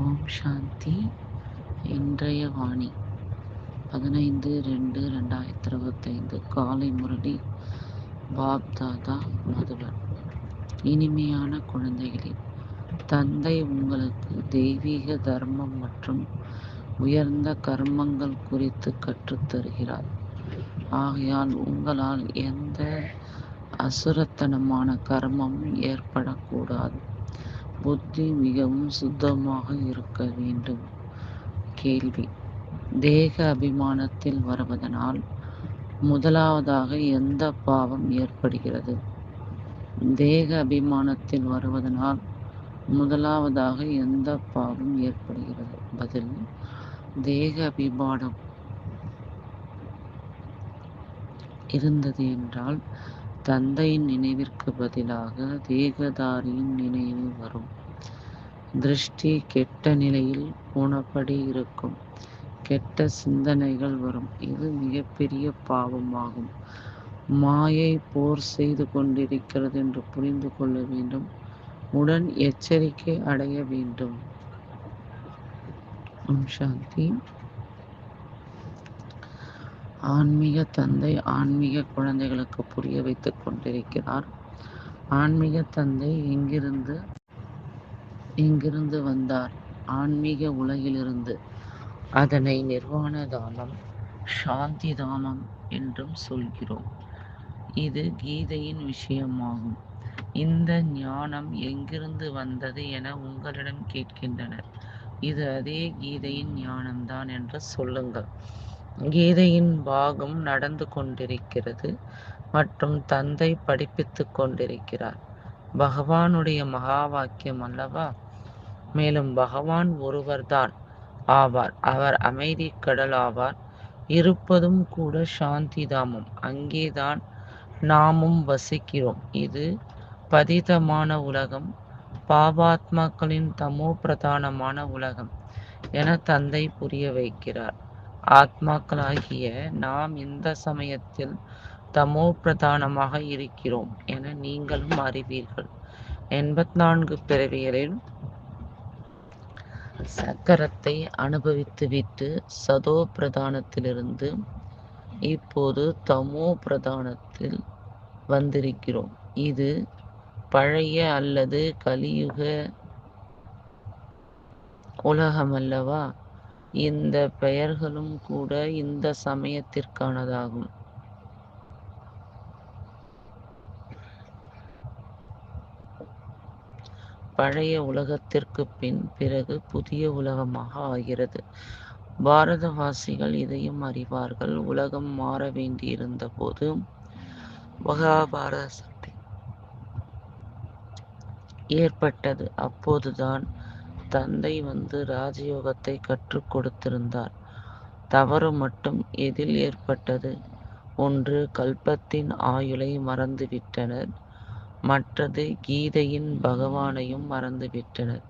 ஓம் சாந்தி. இன்றைய வாணி. பதினைந்து ரெண்டு ரெண்டாயிரத்தி இருபத்தைந்து. காலை முரளி பாப் தாதா மதுபன் இனிமையான குழந்தைகளே தந்தை உங்களுக்கு தெய்வீக தர்மம் மற்றும் உயர்ந்த கர்மங்கள் குறித்து கற்றுத்தருகிறார் ஆகையால் உங்களால் எந்த அசுரத்தனமான கர்மமும் ஏற்படக்கூடாது. புத்தி மிகவும் சுத்தமாக இருக்க வேண்டும். கேள்வி. தேக அபிமானத்தில் வருவதனால் முதலாவதாக எந்த பாவம் ஏற்படுகிறது? தேக அபிமானத்தில் வருவதனால் முதலாவதாக எந்த பாவம் ஏற்படுகிறது? பதில். தேக அபிமானம். இருந்தது என்றால் தந்தையின் நினைவிற்கு பதிலாக தேகதாரியின் நினைவு வரும். திருஷ்டி கெட்ட நிலையில் போனபடி இருக்கும். கெட்ட சிந்தனைகள் வரும். இது மிகப்பெரிய பாவமாகும். மாயை போர் செய்து கொண்டிருக்கிறது என்று புரிந்து கொள்ள வேண்டும். உடன் எச்சரிக்கை அடைய வேண்டும். ஓம் சாந்தி. ஆன்மீக தந்தை ஆன்மீக குழந்தைகளுக்கு புரிய வைத்துக் கொண்டிருக்கிறார். ஆன்மீக தந்தை எங்கிருந்து எங்கிருந்து வந்தார்? ஆன்மீக உலகிலிருந்து. அதனை நிர்வாண தானம் சாந்தி தானம் என்றும் சொல்கிறோம். இது கீதையின் விஷயமாகும். இந்த ஞானம் எங்கிருந்து வந்தது என உங்களிடம் கேட்கின்றனர். இது அதே கீதையின் ஞானம்தான் என்று சொல்லுங்கள். கீதையின் பாகம் நடந்து கொண்டிருக்கிறது மற்றும் தந்தை படிப்பித்துக் கொண்டிருக்கிறார். பகவானுடைய மகா வாக்கியம் அல்லவா? மேலும் பகவான் ஒருவர்தான் ஆவார். அவர் அமைதி கடல் ஆவார். இருப்பதும் கூட சாந்தி தாமம் அங்கேதான் நாமும் வசிக்கிறோம். இது பதிதமான உலகம். பாபாத்மாக்களின் தமோ பிரதானமான உலகம் என தந்தை புரிய வைக்கிறார். ஆத்மாக்களாகிய நாம் இந்த சமயத்தில் தமோ பிரதானமாக இருக்கிறோம் என நீங்களும் அறிவீர்கள். எண்பத்தி நான்கு பிறவிகளில் சக்கரத்தை அனுபவித்துவிட்டு சதோ பிரதானத்திலிருந்து இப்போது தமோ பிரதானத்தில் வந்திருக்கிறோம். இது பழைய அல்லது கலியுக உலகம் அல்லவா இந்த பெயர்களும் கூட இந்த சமயத்திற்கானதாகும். பழைய உலகத்திற்கு பின் பிறகு புதிய உலகமாக ஆகிறது. பாரதவாசிகள் இதையும் அறிவார்கள். உலகம் மாற வேண்டியிருந்த போது மகாபாரத சண்டை ஏற்பட்டது. அப்போதுதான் தந்தை வந்து ராஜயோகத்தை கற்றுக் கொடுத்திருந்தார். தவறு மட்டும் எதில் ஏற்பட்டது? ஒன்று கல்பத்தின் ஆயுளை மறந்துவிட்டனர். மற்றது கீதையின் பகவானையும் மறந்துவிட்டனர்.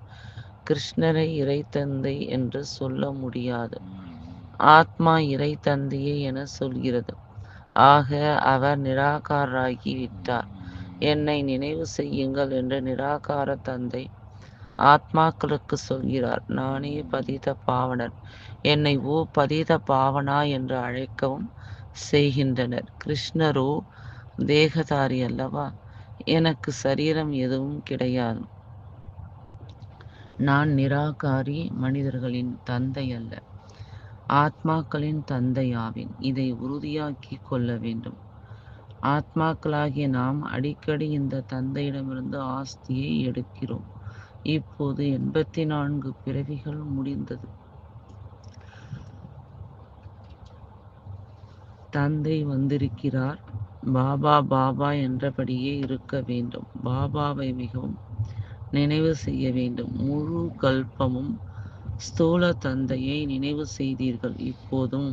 கிருஷ்ணரை இறை தந்தை என்று சொல்ல முடியாது. ஆத்மா இறை தந்தையே என சொல்கிறது. ஆக அவர் நிராகாராகி விட்டார் என்னை நினைவு செய்யுங்கள் என்று நிராகார தந்தை ஆத்மாக்களுக்கு சொல்கிறார் நானே பதித பாவனர் என்னை ஓ பதித பாவனா என்று அழைக்கவும் செய்கின்றனர். கிருஷ்ணரோ தேகதாரி அல்லவா? எனக்கு சரீரம் எதுவும் கிடையாது. நான் நிராகாரி மனிதர்களின் தந்தை அல்ல. ஆத்மாக்களின் தந்தையாவேன். இதை உறுதியாக்கி கொள்ள வேண்டும். ஆத்மாக்களாகிய நாம் அடிக்கடி இந்த தந்தையிடமிருந்து ஆஸ்தியை எடுக்கிறோம். இப்போது எண்பத்தி நான்கு பிறவிகள் முடிந்தது. தந்தை வந்திருக்கிறார். பாபா பாபா என்றபடியே இருக்க வேண்டும். பாபாவை மிகவும் நினைவு செய்ய வேண்டும். முழு கல்பமும் ஸ்தூல தந்தையை நினைவு செய்தீர்கள். இப்போதும்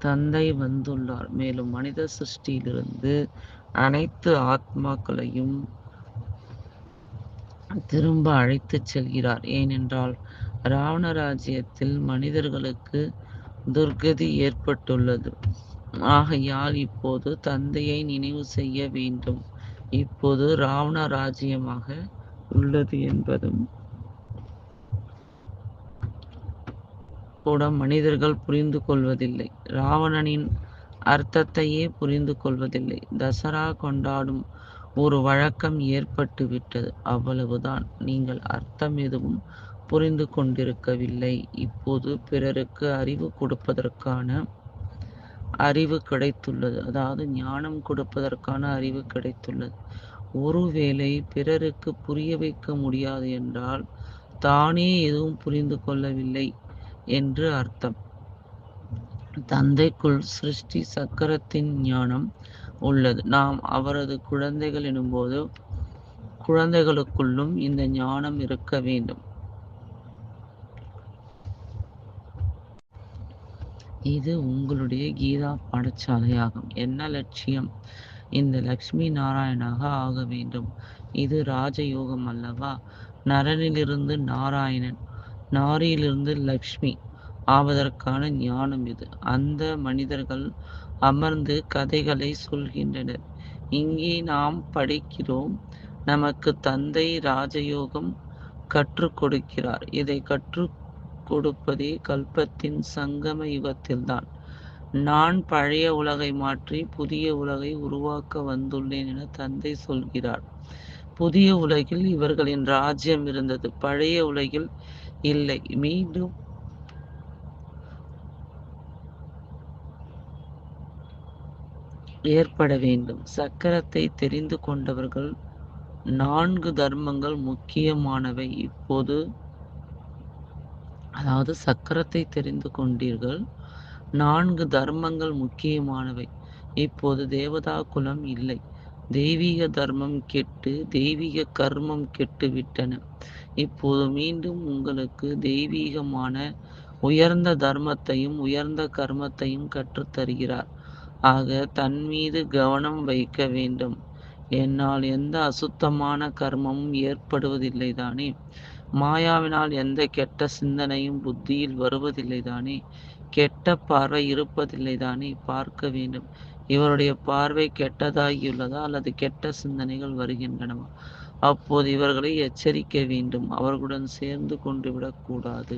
தந்தை வந்துள்ளார். மேலும் மனித சிருஷ்டியிலிருந்து அனைத்து ஆத்மாக்களையும் திரும்ப அழைத்துச் செல்கிறார். ஏனென்றால் ராவண ராஜ்யத்தில் மனிதர்களுக்கு துர்கதி ஏற்பட்டுள்ளது. ஆகையால் இப்போது தந்தையை நினைவு செய்ய வேண்டும். இப்போது ராவண ராஜ்யமாக உள்ளது என்பதும் கூட மனிதர்கள் புரிந்து கொள்வதில்லை. ராவணனின் அர்த்தத்தையே புரிந்து கொள்வதில்லை. தசரா கொண்டாடும் ஒரு வழக்கம் ஏற்பட்டு விட்டது அவ்வளவுதான். நீங்கள் அர்த்தம் எதுவும் புரிந்து கொண்டிருக்கவில்லை. இப்போது பிறருக்கு அறிவு கொடுப்பதற்கான அறிவு கிடைத்துள்ளது. அதாவது ஞானம் கொடுப்பதற்கான அறிவு கிடைத்துள்ளது. ஒருவேளை பிறருக்கு புரிய வைக்க முடியாது என்றால் தானே எதுவும் புரிந்து கொள்ளவில்லை என்று அர்த்தம். தந்தைக்குள் சிருஷ்டி சக்கரத்தின் ஞானம் உள்ளது. நாம் அவரது குழந்தைகள் எனும்போது குழந்தைகளுக்குள்ளும் இந்த ஞானம் இருக்க வேண்டும். இது உங்களுடைய கீதா பாடசாலையாகும். என்ன லட்சியம்? இந்த லக்ஷ்மி நாராயணாக ஆக வேண்டும். இது ராஜயோகம் அல்லவா? நரனிலிருந்து நாராயணன் நாரியிலிருந்து லக்ஷ்மி ஆவதற்கான ஞானம் இது. அந்த மனிதர்கள் அமர்ந்து கதைகளை சொல்கின்றனர். இங்கே நாம் படிக்கிறோம் நமக்கு தந்தை ராஜயோகம் கற்றுக் கொடுக்கிறார். இதை கற்றுக் கொடுப்பதே கல்பத்தின் சங்கம யுகத்தில்தான். நான் பழைய உலகை மாற்றி புதிய உலகை உருவாக்க வந்துள்ளேன் என தந்தை சொல்கிறார். புதிய உலகில் இவர்களின் ராஜ்யம் இருந்தது. பழைய உலகில் இல்லை. மீண்டும் ஏற்பட வேண்டும். சக்கரத்தை தெரிந்து கொண்டவர்கள் நான்கு தர்மங்கள் முக்கியமானவை. இப்போது அதாவது சக்கரத்தை தெரிந்து கொண்டீர்கள். நான்கு தர்மங்கள் முக்கியமானவை. இப்போது தேவதா குலம் இல்லை. தெய்வீக தர்மம் கெட்டு தெய்வீக கர்மம் கெட்டு விட்டன. இப்போது மீண்டும் உங்களுக்கு தெய்வீகமான உயர்ந்த தர்மத்தையும் உயர்ந்த கர்மத்தையும் கற்றுத்தருகிறார். ஆக தன் மீது கவனம் வைக்க வேண்டும். என்னால் எந்த அசுத்தமான கர்மமும் ஏற்படுவதில்லை தானே. மாயாவினால் எந்த கெட்ட சிந்தனையும் புத்தியில் வருவதில்லை தானே. கெட்ட பார்வை இருப்பதில்லை தானே பார்க்க வேண்டும். இவருடைய பார்வை கெட்டதாகியுள்ளதா அல்லது கெட்ட சிந்தனைகள் வருகின்றனவா? அப்போது இவர்களை எச்சரிக்க வேண்டும். அவர்களுடன் சேர்ந்து கொண்டு விடக்கூடாது.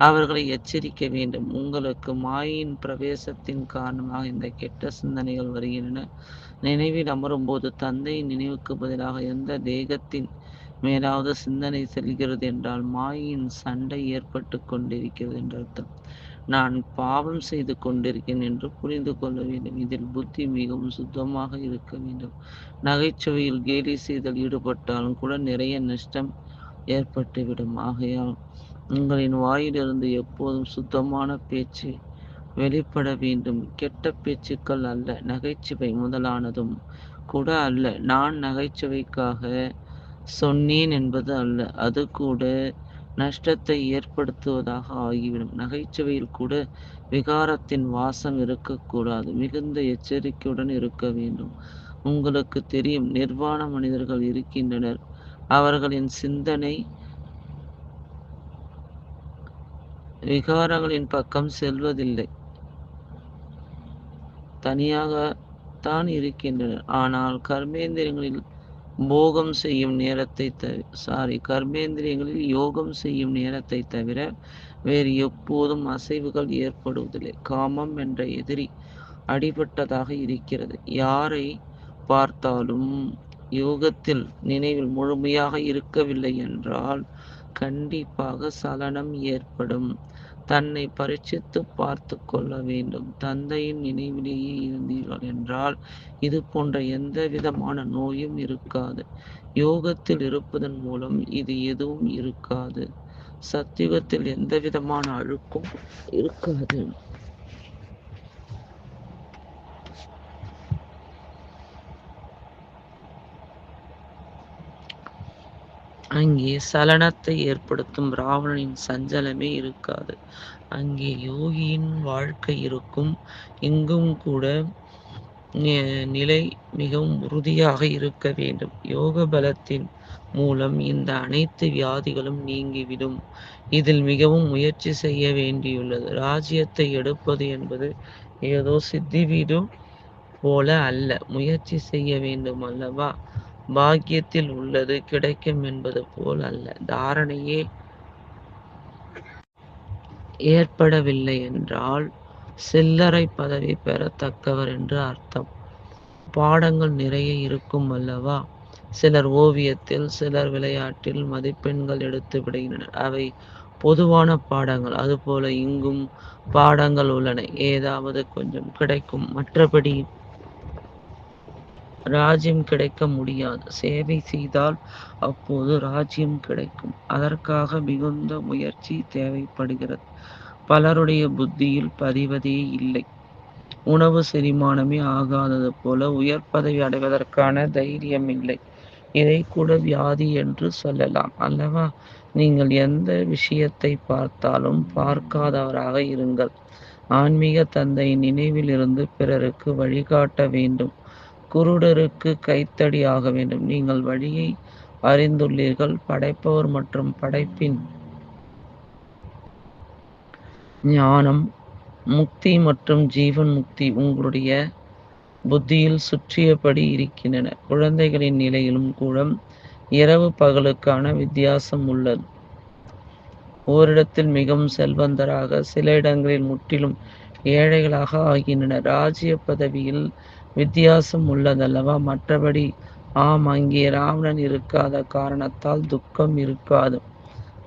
அவர்களை எச்சரிக்க வேண்டும். உங்களுக்கு மாயின் பிரவேசத்தின் காரணமாக இந்த கெட்ட சிந்தனைகள் வருகின்றன. நினைவில் அமரும்போது தந்தையின் நினைவுக்கு பதிலாக எந்த தேகத்தின் மேலாவது சிந்தனை செல்கிறது என்றால் மாயின் சண்டை ஏற்பட்டு கொண்டிருக்கிறது என்று அர்த்தம் நான் பாவம் செய்து கொண்டிருக்கேன் என்று புரிந்து கொள்ள வேண்டும். இதில் புத்தி மிகவும் சுத்தமாக இருக்க வேண்டும். நகைச்சுவையில் கேலி செய்தல் ஈடுபட்டாலும் கூட நிறைய நஷ்டம் ஏற்பட்டுவிடும். ஆகையால் உங்களின் வாயிலிருந்து எப்போதும் சுத்தமான பேச்சு வெளிப்பட வேண்டும். கெட்ட பேச்சுக்கள் அல்ல நகைச்சுவை முதலானதும் கூட அல்ல. நான் நகைச்சுவைக்காக சொன்னேன் என்பது அல்ல. அது கூட நஷ்டத்தை ஏற்படுத்துவதாக ஆகிவிடும். நகைச்சுவையில் கூட விகாரத்தின் வாசம் இருக்கக்கூடாது. மிகுந்த எச்சரிக்கையுடன் இருக்க வேண்டும். உங்களுக்கு தெரியும் நிர்வாண மனிதர்கள் இருக்கின்றனர். அவர்களின் சிந்தனை விகாரங்களின் பக்கம் செல்வதில்லை. தனியாக தான் இருக்கின்றனர். ஆனால் கர்மேந்திரங்களில் போகம் செய்யும் நேரத்தை தவிர சாரி கர்மேந்திரியங்களில் யோகம் செய்யும் நேரத்தை தவிர வேறு எப்போதும் அசைவுகள் ஏற்படுவதில்லை. காமம் என்ற எதிரி அடிபட்டதாக இருக்கிறது. யாரை பார்த்தாலும் யோகத்தில் நினைவில் முழுமையாக இருக்கவில்லை என்றால் கண்டிப்பாக சலனம் ஏற்படும். தன்னை பரீட்சித்து பார்த்து கொள்ள வேண்டும். தந்தையின் நினைவிலேயே இருந்தீர்கள் என்றால் இது போன்ற எந்த விதமான நோயும் இருக்காது. யோகத்தில் இருப்பதன் மூலம் இது எதுவும் இருக்காது. சத்தியுகத்தில் எந்த விதமான அழுக்கும் இருக்காது. அங்கே சலனத்தை ஏற்படுத்தும் ராவணனின் சஞ்சலமே இருக்காது. அங்கே யோகியின் வாழ்க்கை இருக்கும். இங்கும் கூட நிலை மிகவும் உறுதியாக இருக்க வேண்டும். யோக பலத்தின் மூலம் இந்த அனைத்து வியாதிகளும் நீங்கிவிடும். இதில் மிகவும் முயற்சி செய்ய வேண்டியுள்ளது. ராஜ்யத்தை எடுப்பது என்பது ஏதோ சித்தி வீடு போல அல்ல. முயற்சி செய்ய வேண்டும் அல்லவா? பாக்கியத்தில் உள்ளது கிடைக்கும் என்பது போல் அல்ல. தாரணையே ஏற்படவில்லை என்றால் சில்லறை பதவி பெறத்தக்கவர் என்று அர்த்தம். பாடங்கள் நிறைய இருக்கும் அல்லவா? சிலர் ஓவியத்தில் சிலர் விளையாட்டில் மதிப்பெண்கள் எடுத்து விடுகின்றனர். அவை பொதுவான பாடங்கள். அதுபோல இங்கும் பாடங்கள் உள்ளன. ஏதாவது கொஞ்சம் கிடைக்கும். மற்றபடி ராஜ்யம் கிடைக்க முடியாது. சேவை செய்தால் அப்போது ராஜ்யம் கிடைக்கும். அதற்காக மிகுந்த முயற்சி தேவைப்படுகிறது. பலருடைய புத்தியில் பதிவதே இல்லை. உணவு செரிமானமே ஆகாதது போல உயர் பதவி அடைவதற்கான தைரியம் இல்லை இதை கூட வியாதி என்று சொல்லலாம். அல்லவா? நீங்கள் எந்த விஷயத்தை பார்த்தாலும் பார்க்காதவராக இருங்கள். ஆன்மீக தந்தை நினைவில் இருந்து பிறருக்கு வழிகாட்ட வேண்டும். குருடருக்கு கைத்தடி ஆக வேண்டும். நீங்கள் வழியை அறிந்துள்ளீர்கள். படைப்பவர் மற்றும் படைப்பின் ஞானம் முக்தி மற்றும் ஜீவன் முக்தி உங்களுடைய புத்தியில் சுற்றியபடி இருக்கின்றன. குழந்தைகளின் நிலையிலும் கூட இரவு பகலுக்கான வித்தியாசம் உள்ளது. ஓரிடத்தில் மிகவும் செல்வந்தராக சில இடங்களில் முற்றிலும் ஏழைகளாக ஆகின்றனர். ராஜ்ய பதவியில் வித்தியாசம் உள்ளதல்லவா? மற்றபடி ஆம் அங்கே ராவணன் இருக்காத காரணத்தால் துக்கம் இருக்காது.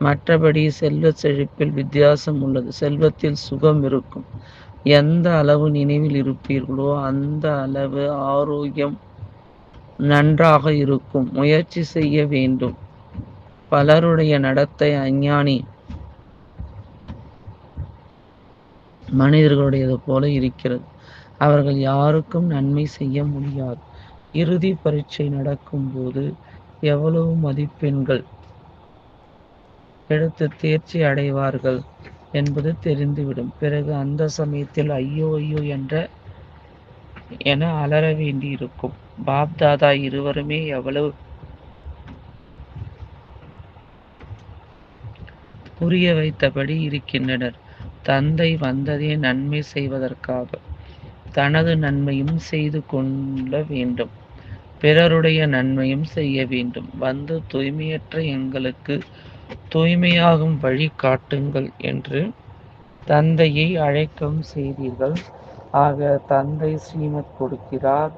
மற்றபடி செல்வ செழிப்பில் வித்தியாசம் உள்ளது. செல்வத்தில் சுகம் இருக்கும். எந்த அளவு நினைவில் இருப்பீர்களோ அந்த அளவு ஆரோக்கியம் நன்றாக இருக்கும். முயற்சி செய்ய வேண்டும். பலருடைய நடத்தை அஞ்ஞானி மனிதர்களுடையது போல இருக்கிறது. அவர்கள் யாருக்கும் நன்மை செய்ய முடியாது. இறுதி பரீட்சை நடக்கும்போது எவ்வளவு மதிப்பெண்கள் எடுத்து தேர்ச்சி அடைவார்கள் என்பது தெரிந்துவிடும். பிறகு அந்த சமயத்தில் ஐயோ ஐயோ என்ற என அலற வேண்டியிருக்கும். பாப் தாதா இருவருமே எவ்வளவு புரிய வைத்தபடி இருக்கின்றனர். தந்தை வந்ததே நன்மை செய்வதற்காக. தனது நன்மையும் செய்து கொள்ள வேண்டும். பிறருடைய நன்மையும் செய்ய வேண்டும். வந்து தூய்மையற்ற எங்களுக்கு தூய்மையாகும் வழி காட்டுங்கள் என்று தந்தையை அழைக்கவும் செய்தீர்கள். ஆக தந்தை ஸ்ரீமத் கொடுக்கிறார்.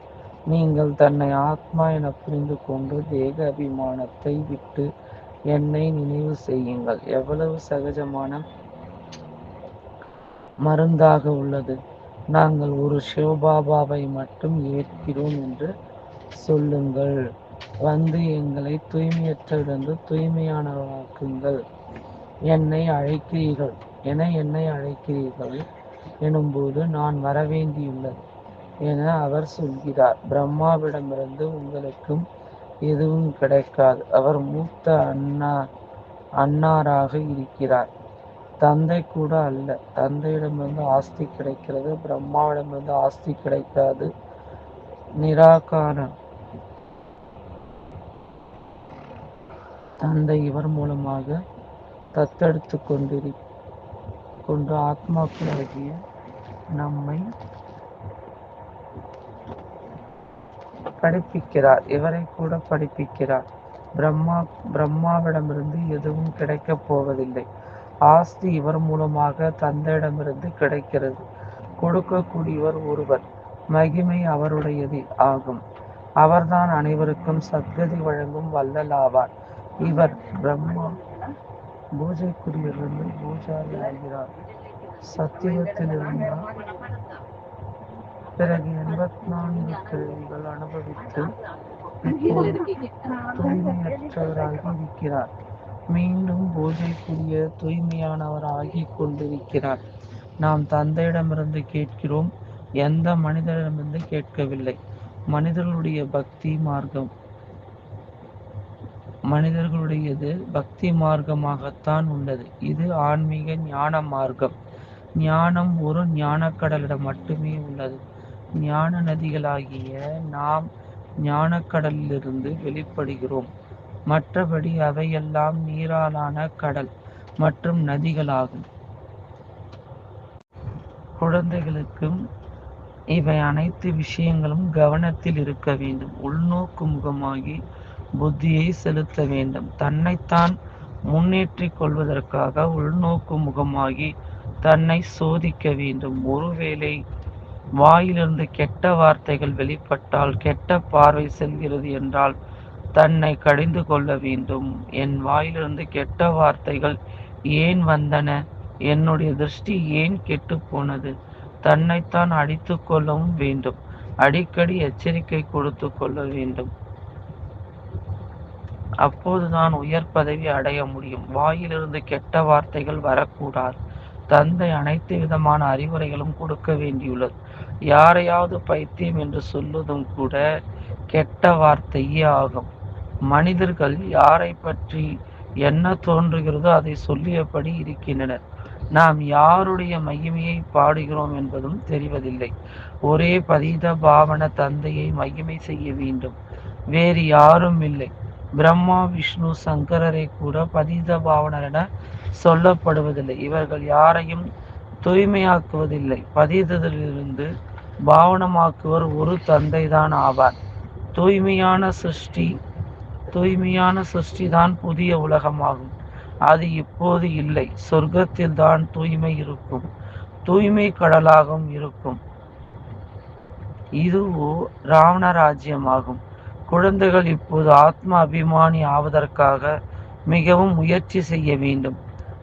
நீங்கள் தன்னை ஆத்மா என புரிந்து கொண்டு தேக அபிமானத்தை விட்டு என்னை நினைவு செய்யுங்கள். எவ்வளவு சகஜமான மருந்தாக உள்ளது. நாங்கள் ஒரு சிவபாபாவை மட்டும் ஏற்கிறோம் என்று சொல்லுங்கள். வந்து எங்களை தூய்மையற்றிலிருந்து தூய்மையானவராக்குங்கள். என்னை அழைக்கிறீர்கள். என என்னை அழைக்கிறீர்கள் எனும்போது நான் வரவேண்டியுள்ளது என அவர் சொல்கிறார். பிரம்மாவிடமிருந்து உங்களுக்கும் எதுவும் கிடைக்காது. அவர் மூத்த அண்ணா அன்னாராக இருக்கிறார். தந்தை கூட அல்ல. தந்தையிடமிருந்து ஆஸ்தி கிடைக்கிறது பிரம்மாவிடமிருந்து ஆஸ்தி கிடைக்காது. நிராகாரம் தந்தை இவர் மூலமாக தத்தெடுத்து கொண்டிரு கொண்டு ஆத்மாக்களாகிய நம்மை படிப்பிக்கிறார். இவரை கூட படிப்பிக்கிறார். பிரம்மா பிரம்மாவிடமிருந்து எதுவும் கிடைக்கப் போவதில்லை. ஆஸ்தி இவர் மூலமாக தந்தையிடமிருந்து கிடைக்கிறது. கொடுக்கக்கூடியவர் ஒருவர். மகிமை அவருடையது ஆகும். அவர்தான் அனைவருக்கும் சத்கதி வழங்கும் வல்லல் ஆவார் இவர் பிரம்மா பூஜைக்குரியலிருந்து பூஜாரி ஆகிறார். சத்தியத்தில் இருந்தால் பிறகு எண்பத்தி நான்கு கிழவிகள் அனுபவித்து இப்போது தூய்மையற்றவராகி இருக்கிறார். மீண்டும் பூஜைக்குரிய தூய்மையானவராகி கொண்டிருக்கிறார். நாம் தந்தையிடமிருந்து கேட்கிறோம் எந்த மனிதரிடமிருந்து கேட்கவில்லை? மனிதர்களுடைய பக்தி மார்க்கம். மனிதர்களுடையது பக்தி மார்க்கமாகத்தான் உள்ளது. இது ஆன்மீக ஞான மார்க்கம். ஞானம் ஒரு ஞானக்கடலிடம் மட்டுமே உள்ளது. ஞான நதிகளாகிய நாம் ஞானக்கடலிலிருந்து வெளிப்படுகிறோம். மற்றபடி அவையெல்லாம் நீராலான கடல் மற்றும் நதிகளாகும். குழந்தைகளுக்கும் இவை அனைத்து விஷயங்களும் கவனத்தில் இருக்க வேண்டும். உள்நோக்கு முகமாகி புத்தியை செலுத்த வேண்டும். தன்னைத்தான் முன்னேற்றிக் கொள்வதற்காக உள்நோக்கு முகமாகி தன்னை சோதிக்க வேண்டும். ஒருவேளை வாயிலிருந்து கெட்ட வார்த்தைகள் வெளிப்பட்டால் கெட்ட பார்வை செல்கிறது என்றால் தன்னை கடிந்து கொள்ள வேண்டும். என் வாயிலிருந்து கெட்ட வார்த்தைகள் ஏன் வந்தன? என்னுடைய திருஷ்டி ஏன் கெட்டு போனது? தன்னைத்தான் அடித்து கொள்ளவும் வேண்டும். அடிக்கடி எச்சரிக்கை கொடுத்து கொள்ள வேண்டும். அப்போதுதான் உயர் பதவி அடைய முடியும். வாயிலிருந்து கெட்ட வார்த்தைகள் வரக்கூடாது. தந்தை அனைத்து விதமான அறிவுரைகளும் கொடுக்க வேண்டியுள்ளது. யாரையாவது பைத்தியம் என்று சொல்வதும் கூட கெட்ட வார்த்தையே ஆகும். மனிதர்கள் யாரை பற்றி என்ன தோன்றுகிறதோ அதை சொல்லியபடி இருக்கின்றனர். நாம் யாருடைய மகிமையை பாடுகிறோம் என்பதும் தெரிவதில்லை. ஒரே பதீத பாவன தந்தையை மகிமை செய்ய வேண்டும். வேறு யாரும் இல்லை. பிரம்மா விஷ்ணு சங்கரரை கூட பதீத பாவனர் என சொல்லப்படுவதில்லை. இவர்கள் யாரையும் தூய்மையாக்குவதில்லை. பதீதத்திலிருந்து பாவனமாக்குவர் ஒரு தந்தைதான் ஆவார். தூய்மையான சிருஷ்டி தூய்மையான சிருஷ்டிதான் புதிய உலகமாகும். அது இப்போது இல்லை. சொர்க்கத்தில் தான் தூய்மை இருக்கும். தூய்மை கடலாகவும் இருக்கும். இதுவோ ராவண ராஜ்யமாகும் குழந்தைகள் இப்போது ஆத்ம அபிமானி ஆவதற்காக மிகவும் முயற்சி செய்ய வேண்டும்.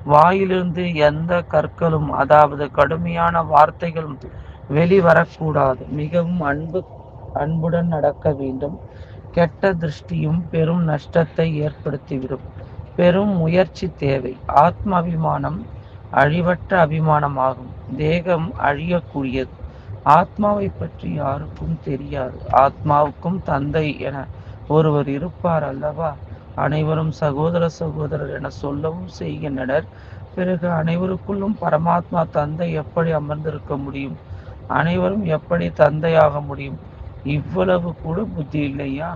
வாயிலிருந்து எந்த கற்களும் அதாவது கடுமையான வார்த்தைகளும் வெளிவரக்கூடாது. மிகவும் அன்பு அன்புடன் நடக்க வேண்டும். கெட்ட திருஷ்டியும் பெரும் நஷ்டத்தை ஏற்படுத்திவிடும். பெரும் முயற்சி தேவை. ஆத்ம அபிமானம் அழிவற்ற அபிமானமாகும். தேகம் அழியக்கூடியது. ஆத்மாவை பற்றி யாருக்கும் தெரியாது. ஆத்மாவுக்கும் தந்தை என ஒருவர் இருப்பார் அல்லவா? அனைவரும் சகோதர சகோதரர் என சொல்லவும் செய்கின்றனர். பிறகு அனைவருக்குள்ளும் பரமாத்மா தந்தை எப்படி அமர்ந்திருக்க முடியும்? அனைவரும் எப்படி தந்தையாக முடியும்? இவ்வளவு கூட புத்தி இல்லையா?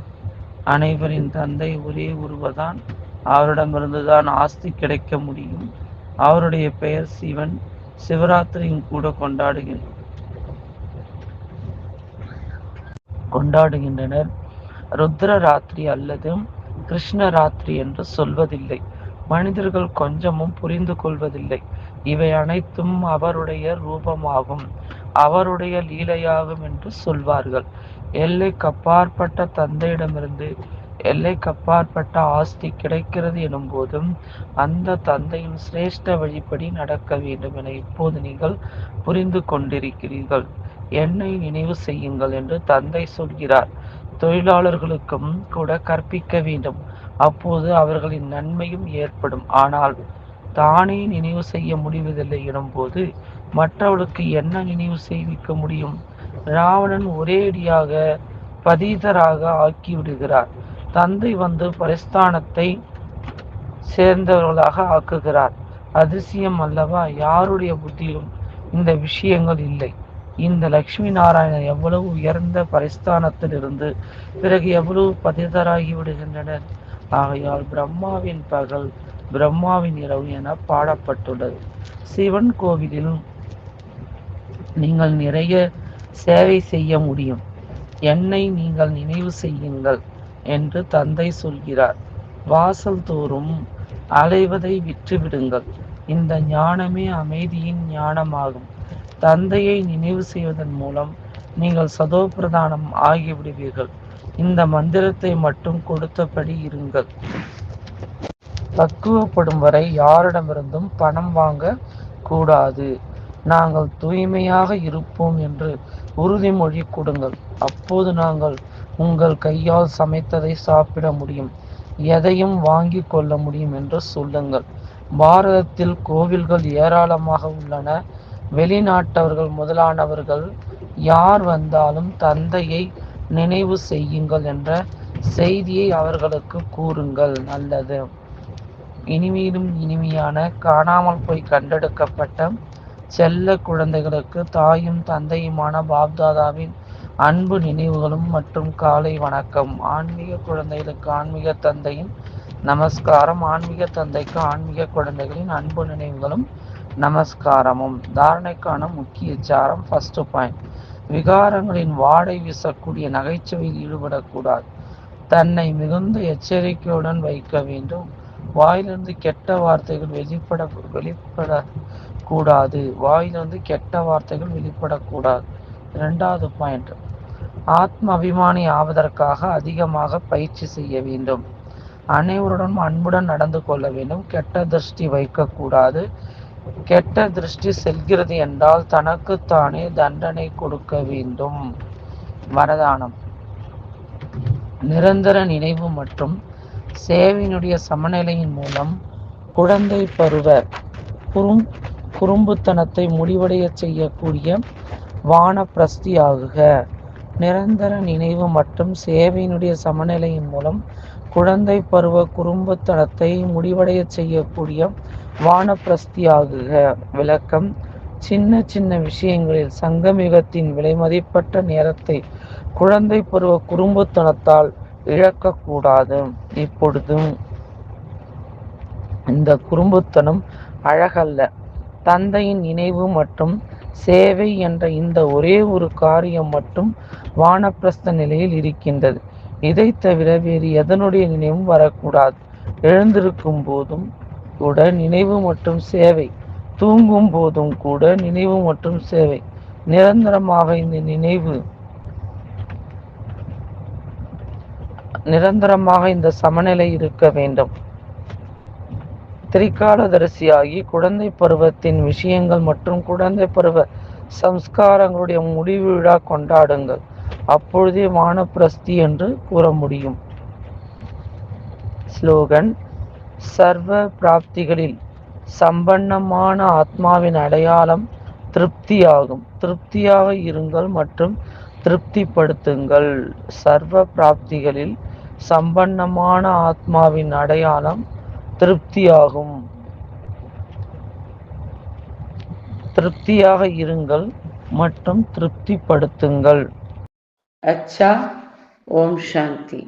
அனைவரின் தந்தை ஒரே ஒருவர்தான். அவரிடமிருந்துதான் ஆஸ்தி கிடைக்க முடியும். அவருடைய பெயர் சிவன். சிவராத்திரியும் கூட கொண்டாடுகின்ற கொண்டாடுகின்றனர். ருத்ர ராத்திரி அல்லது கிருஷ்ண ராத்திரி என்று சொல்வதில்லை. மனிதர்கள் கொஞ்சமும் புரிந்து கொள்வதில்லை. இவை அனைத்தும் அவருடைய ரூபமாகும். அவருடைய லீலையாகும் என்று சொல்வார்கள். எல்லைக்கு அப்பாற்பட்ட தந்தையிடமிருந்து எல்லைக்கு அப்பாற்பட்ட ஆஸ்தி கிடைக்கிறது எனும் போதும் அந்த தந்தையின் சிரேஷ்ட வழிப்படி நடக்க வேண்டும் என இப்போது நீங்கள் புரிந்து கொண்டிருக்கிறீர்கள். என்னை நினைவு செய்யுங்கள் என்று தந்தை சொல்கிறார். தொழிலாளர்களுக்கும் கூட கற்பிக்க வேண்டும். அப்போது அவர்களின் நன்மையும் ஏற்படும். ஆனால் தானே நினைவு செய்ய முடிவதில்லை எனும்போது மற்றவர்களுக்கு என்ன நினைவு செய்விக்க முடியும்? ராவணன் ஒரேடியாக பதீதராக ஆக்கிவிடுகிறார். தந்தை வந்து பரிஸ்தானத்தை சேர்ந்தவர்களாக ஆக்குகிறார். அதிசயம் அல்லவா? யாருடைய புத்தியிலும் இந்த விஷயங்கள் இல்லை. இந்த லக்ஷ்மி நாராயணன் எவ்வளவு உயர்ந்த பரிஸ்தானத்திலிருந்து பிறகு எவ்வளவு பதிதராகி விடுகின்றனர்? ஆகையால் பிரம்மாவின் பகல் பிரம்மாவின் இரவு என பாடப்பட்டுள்ளது. சிவன் கோவிலில் நீங்கள் நிறைய சேவை செய்ய முடியும். என்னை நீங்கள் நினைவு செய்யுங்கள் என்று தந்தை சொல்கிறார். வாசல் தோறும் அலைவதை விற்றுவிடுங்கள் இந்த ஞானமே அமைதியின் ஞானமாகும். தந்தையை நினைவு செய்வதன் மூலம் நீங்கள் சதோபிரதானம் ஆகிவிடுவீர்கள். இந்த மந்திரத்தை மட்டும் கொடுத்தபடி இருங்கள். பக்குவப்படும் வரை யாரிடமிருந்தும் பணம் வாங்க கூடாது. நாங்கள் தூய்மையாக இருப்போம் என்று உறுதிமொழி கொடுங்கள். அப்போது நாங்கள் உங்கள் கையால் சமைத்ததை சாப்பிட முடியும். எதையும் வாங்கி கொள்ள முடியும் என்று சொல்லுங்கள். பாரதத்தில் கோவில்கள் ஏராளமாக உள்ளன. வெளிநாட்டவர்கள் முதலானவர்கள் யார் வந்தாலும் தந்தையை நினைவு செய்யுங்கள் என்ற செய்தியை அவர்களுக்கு கூறுங்கள். நல்லது. இனிமையிலும் இனிமையான காணாமல் போய் கண்டெடுக்கப்பட்ட செல்ல குழந்தைகளுக்கு தாயும் தந்தையுமான பாப்தாதாவின் அன்பு நினைவுகளும் மற்றும் காலை வணக்கம். ஆன்மீக குழந்தைகளுக்கு ஆன்மீக தந்தையின் நமஸ்காரம். ஆன்மீக தந்தைக்கு ஆன்மீக குழந்தைகளின் அன்பு நினைவுகளும் நமஸ்காரமும். தாரணைக்கான முக்கிய சாரம் ஃபர்ஸ்ட் பாயிண்ட் விகாரங்களின் வாடை வீசக்கூடிய நகைச்சுவையில் ஈடுபடக்கூடாது. தன்னை மிகுந்த எச்சரிக்கையுடன் வைக்க வேண்டும். வாயிலிருந்து கெட்ட வார்த்தைகள் வெளிப்பட வெளிப்பட வெளிப்படக்கூடாது வாயிலிருந்து கெட்ட வார்த்தைகள் வெளிப்படக்கூடாது இரண்டாவது பாயிண்ட் ஆத்ம அபிமானி ஆவதற்காக அதிகமாக பயிற்சி செய்ய வேண்டும். அனைவருடனும் அன்புடன் நடந்து கொள்ள வேண்டும். கெட்ட திருஷ்டி வைக்கக்கூடாது. கெட்ட திருஷ்டி செல்கிறது என்றால் தனக்குத்தானே தண்டனை கொடுக்க வேண்டும். வரதானம். நிரந்தர நினைவு மற்றும் சேவையினுடைய சமநிலையின் மூலம் குழந்தை பருவ குறும் குறும்புத்தனத்தை முடிவடைய செய்யக்கூடிய வானப்பிரஸ்தி ஆகுக நிரந்தர நினைவு மற்றும் சேவையினுடைய சமநிலையின் மூலம் குழந்தை பருவ குறும்புத்தனத்தை முடிவடைய செய்யக்கூடிய வானப்பிரஸ்தி ஆகுக விளக்கம். சின்ன சின்ன விஷயங்களில் சங்கமிகத்தின் விலைமதிப்பற்ற நேரத்தை குழந்தை பருவ குறும்புத்தனத்தால் இழக்கக்கூடாது. இப்பொழுதும் இந்த குறும்புத்தனம் அழகல்ல. தந்தையின் நினைவு மற்றும் சேவை என்ற இந்த ஒரே ஒரு காரியம் மட்டும் வானப்பிரஸ்த நிலையில் இருக்கின்றது. இதை தவிர வேறு எதனுடைய நினைவும் வரக்கூடாது. எழுந்திருக்கும் போதும் கூட நினைவு மற்றும் சேவை. தூங்கும் போதும் கூட நினைவு மற்றும் சேவை. நிரந்தரமாக இந்த நினைவு நிரந்தரமாக இந்த சமநிலை இருக்க வேண்டும். திரிகாலதரிசியாகி குழந்தை பருவத்தின் விஷயங்கள் மற்றும் குழந்தை பருவ சம்ஸ்காரங்களுடைய முடிவு விழா கொண்டாடுங்கள். அப்பொழுதே வானப்பிரஸ்தி என்று கூற முடியும். ஸ்லோகன் சர்வ பிராப்திகளில் சம்பன்னமான ஆத்மாவின் அடையாளம் திருப்தியாகும். திருப்தியாக இருங்கள் மற்றும் திருப்திப்படுத்துங்கள். சர்வ பிராப்திகளில் சம்பன்னமான ஆத்மாவின் அடையாளம் திருப்தியாகும். திருப்தியாக இருங்கள் மற்றும் திருப்திப்படுத்துங்கள். அச்சா ஓம் சாந்தி